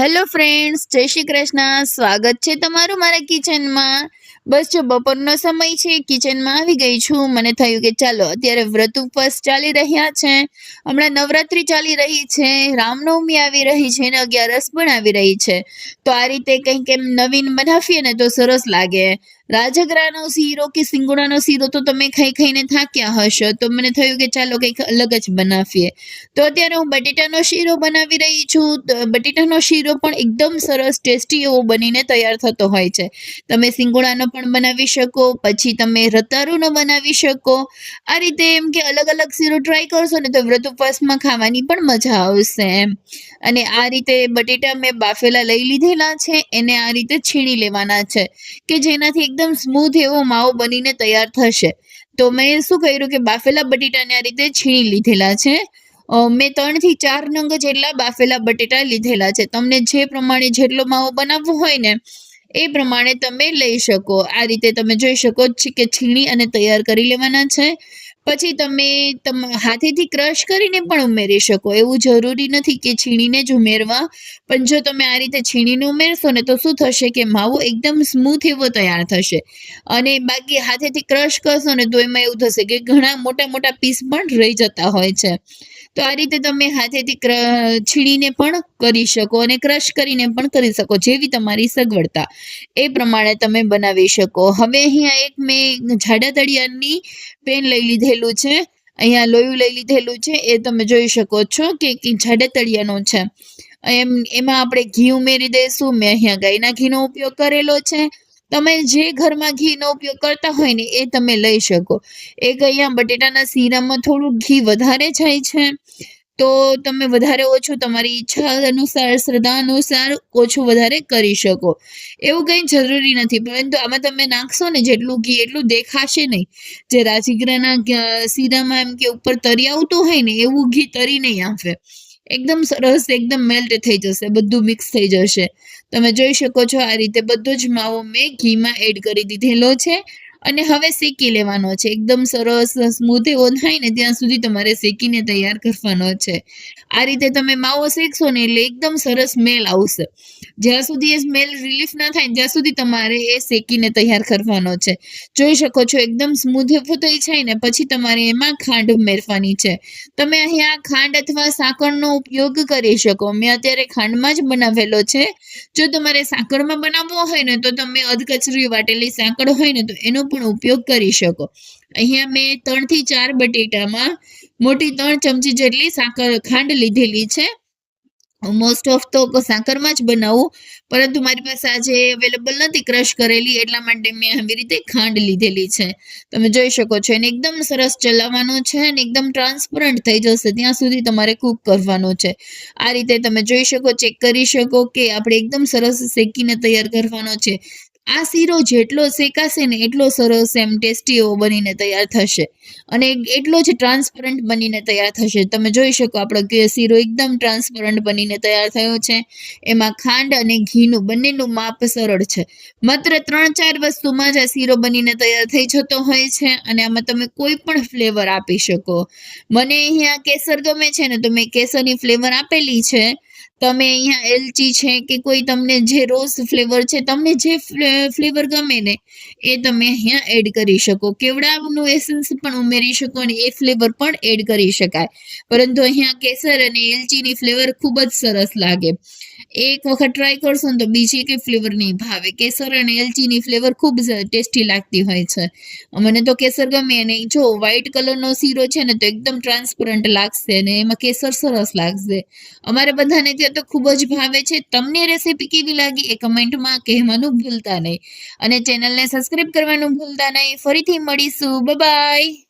Hello friends જય શ્રી કૃષ્ણ. સ્વાગત છે તમારું મારા કિચનમાં. બસ જો બપોરનો સમય છે, કિચનમાં આવી ગઈ છું. મને થયું કે ચાલો, અત્યારે વ્રત ઉપવાસ ચાલી રહ્યા છે. હમણાં નવરાત્રી ચાલી રહી છે. રામનવમી આવી રહી છે અને અગિયારસ પણ આવી રહી છે. તો આ રીતે કંઈક એમ નવીન બનાવીએ ને તો સરસ લાગે. રાજગરાનો શીરો કે સિંગોડાનો શીરો તો તમે ખાઈ ખાઈને થાક્યા હશો. તો મને થયું કે ચાલો કંઈક અલગ જ બનાવીએ. તો અત્યારે હું બટેટાનો શીરો બનાવી રહી છું. બટેટાનો શીરો પણ એકદમ સરસ ટેસ્ટી એવો બનીને તૈયાર થતો હોય છે. તમે સિંગોડાનો પણ બનાવી શકો, પછી તમે રતારુનો બનાવી શકો. આ રીતે એમ કે અલગ અલગ શીરો ટ્રાય કરશો ને તો વ્રત ઉપવાસમાં ખાવાની પણ મજા આવશે એમ. અને આ રીતે બટેટા મેં બાફેલા લઈ લીધેલા છે. એને આ રીતે છીણી લેવાના છે. કે જેનાથી એકદમ સ્મૂથ એવો માવો બનીને તૈયાર થશે. તો મેં શું કર્યું કે બાફેલા બટેટાને આ રીતે છીણી લીધેલા છે. મેં ત્રણથી ચાર નંગ જેટલા બાફેલા બટેટા લીધેલા છે. તમને જે પ્રમાણે જેટલો માવો બનાવવો હોય ને, એ પ્રમાણે તમે લઈ શકો. આ રીતે તમે જોઈ શકો કે છીણી અને તૈયાર કરી લેવાના છે. પછી તમે હાથેથી ક્રશ કરીને પણ ઉમેરી શકો. એવું જરૂરી નથી કે છીણીને જ ઉમેરવા. પણ જો તમે આ રીતે છીણીને ઉમેરશો ને તો શું થશે કે માવો એકદમ સ્મૂથ એવો તૈયાર થશે. અને બાકી હાથેથી ક્રશ કરશો ને તો એમાં એવું થશે કે ઘણા મોટા મોટા પીસ પણ રહી જતા હોય છે. તો આ રીતે તમે હાથેથી ક્ર- છીણીને પણ કરી શકો અને ક્રશ કરીને પણ કરી શકો જેવી તમારી સગવડતા. એ પ્રમાણે તમે બનાવી શકો. હવે અહીંયા એક મેં જાડા તળિયાની પેન લઈ લીધેલું છે. અહીંયા લોયું લઈ લીધેલું છે. એ તમે જોઈ શકો છો કે કે જાડા તળિયાનો છે. એમ, એમાં આપણે ઘી ઉમેરી દઈશું. મેં અહીંયા ગાયના ઘીનો ઉપયોગ કરેલો છે. તમે જે ઘરમાં ઘીનો ઉપયોગ કરતા હોય ને એ તમે લઈ શકો. એક અહીંયા બટેટાના શીરામાં થોડું ઘી વધારે જાય છે. તો તમે વધારે ઓછું તમારી ઈચ્છા અનુસાર, શ્રદ્ધા અનુસાર ઓછું વધારે કરી શકો. એવું કંઈ જરૂરી નથી, પરંતુ આમાં તમે નાખશો ને જેટલું ઘી એટલું દેખાશે નહીં. જે રાજગરાના શીરામાં એમ કે ઉપર તરી આવતું હોય ને એવું ઘી તરી નહીં આવે એકદમ સરસ, એકદમ મેલ્ટ થઈ જશે, બધું મિક્સ થઈ જશે. તમે જોઈ શકો છો આ રીતે બધો જ માવો મેં ઘીમાં એડ કરી દીધેલો છે. અને હવે શેકી લેવાનો છે. એકદમ સરસ સ્મૂથ એવો થાય ને ત્યાં સુધી તમારે શેકીને તૈયાર કરવાનો છે. આ રીતે તમે માવો શેકશો ને એટલે એકદમ સરસ સ્મેલ આવશે. જ્યાં સુધી એ સ્મેલ રિલીફ ના થાય ત્યાં સુધી તમારે એ શેકીને તૈયાર કરવાનો છે. જોઈ શકો છો એકદમ સ્મૂથ થઈ જાય ને પછી તમારે એમાં ખાંડ ઉમેરવાની છે. તમે અહીંયા ખાંડ અથવા સાકરનો ઉપયોગ કરી શકો. મેં અત્યારે ખાંડમાં જ બનાવેલો છે. જો તમારે સાકરમાં બનાવવો હોય ને તો તમે અધકચરી વાટેલી સાકર હોય ને તો એનો પણ ઉપયોગ કરી શકો. અહીંયા મેં ત્રણથી ચાર બટેટામાં મોટી ત્રણ ચમચી જેટલી સાકર ખાંડ લીધેલી છે. મોસ્ટ ઓફ તો સાકરમાં જ બનાવું, પરંતુ મારી પાસે આજે અવેલેબલ નથી ક્રશ કરેલી, એટલા માટે મેં આવી રીતે ખાંડ લીધેલી છે. તમે જોઈ શકો છો, એને એકદમ સરસ ચલાવવાનું છે અને એકદમ ટ્રાન્સપરન્ટ થઈ જશે, ત્યાં સુધી તમારે કૂક કરવાનું છે. આ રીતે તમે જોઈ શકો ચેક કરી શકો કે આપણે એકદમ સરસ શેકીને તૈયાર કરવાનો છે. આ શીરો જેટલો શેકાશે ને એટલો સરસ એમ ટેસ્ટી એવો બનીને તૈયાર થશે. અને એટલો જ ટ્રાન્સપરન્ટ બનીને તૈયાર થશે. તમે જોઈ શકો આપણો કે શીરો એકદમ ટ્રાન્સપરન્ટ બનીને તૈયાર થયો છે. એમાં ખાંડ અને ઘીનું બંનેનું માપ સરળ છે. માત્ર ત્રણ ચાર વસ્તુમાં જ આ શીરો બનીને તૈયાર થઈ જતો હોય છે અને આમાં તમે કોઈ પણ ફ્લેવર આપી શકો. મને અહીંયા કેસર ગમે છે ને તો મેં કેસરની ફ્લેવર આપેલી છે. તમે અહીંયા એલચી છે કે કોઈ તમને જે રોઝ ફ્લેવર છે, તમને જે ફ્લેવર ગમે ને, એ તમે અહીંયા એડ કરી શકો. કેવડાનું એસન્સ પણ ઉમેરી શકો અને એ ફ્લેવર પણ એડ કરી શકાય. પરંતુ અહીંયા કેસર અને એલચીની ફ્લેવર ખૂબ જ સરસ લાગે. એક વખત ટ્રાય કરશો ને તો બીજી કંઈ ફ્લેવર નહીં ભાવે. કેસર અને એલચીની ફ્લેવર ખૂબ ટેસ્ટી લાગતી હોય છે. મને તો કેસર ગમે અને જો વ્હાઈટ કલરનો શીરો છે ને તો એકદમ ટ્રાન્સપરન્ટ લાગશે અને એમાં કેસર સરસ લાગશે. અમારે બધાને ત્યાં તો ખૂબ જ ભાવે છે. તમને રેસીપી કેવી લાગી એ કમેન્ટમાં કહેવાનું ભૂલતા નહીં. અને ચેનલને સબસ્ક્રાઈબ કરવાનું ભૂલતા નહીં. ફરીથી મળીશું. બાય